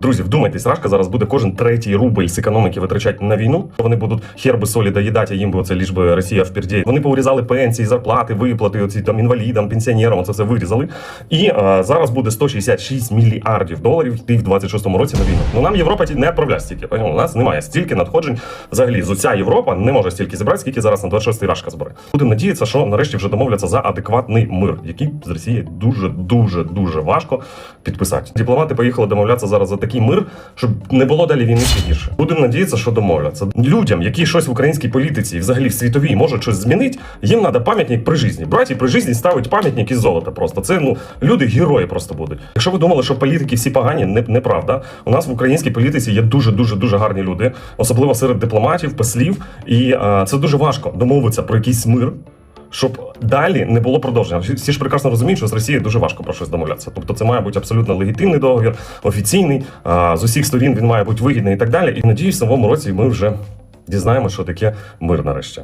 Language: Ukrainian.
Друзі, вдумайтесь, Рашка зараз буде кожен третій рубль з економіки витрачати на війну. Вони будуть херби солі доїдати, а їм би оце ліж би Росія вперді. Вони поурізали пенсії, зарплати, виплати, оці там інвалідам, пенсіонерам. Це все вирізали. І е, зараз буде 166 мільярдів доларів йти в 26-му році на війну. Ну нам Європа не відправляє стільки. У нас немає стільки надходжень. Взагалі, з уся Європа не може стільки зібрати, скільки зараз на 26-й Рашка збере. Будемо надіятися, що нарешті вже домовляться за адекватний мир, який з Росією дуже дуже дуже важко підписати. Дипломати поїхали домовлятися зараз за такий мир, щоб не було далі війни ще гірше. Будемо надіятися, що домовляться. Людям, які щось в українській політиці, і взагалі в світовій можуть щось змінити, їм треба пам'ятник при житті. Браті при житті ставить пам'ятник із золота. Просто це ну люди герої просто будуть. Якщо ви думали, що політики всі погані, не, неправда. У нас в українській політиці є дуже дуже дуже гарні люди, особливо серед дипломатів, послів. І е, це дуже важко домовитися про якийсь мир. Щоб далі не було продовження. Всі- ж прекрасно розуміють, що з Росією дуже важко про щось домовлятися. Тобто це має бути абсолютно легітимний договір, офіційний, з усіх сторін він має бути вигідний і так далі. І надіюсь, в новому році ми вже дізнаємося, що таке мир нарешті.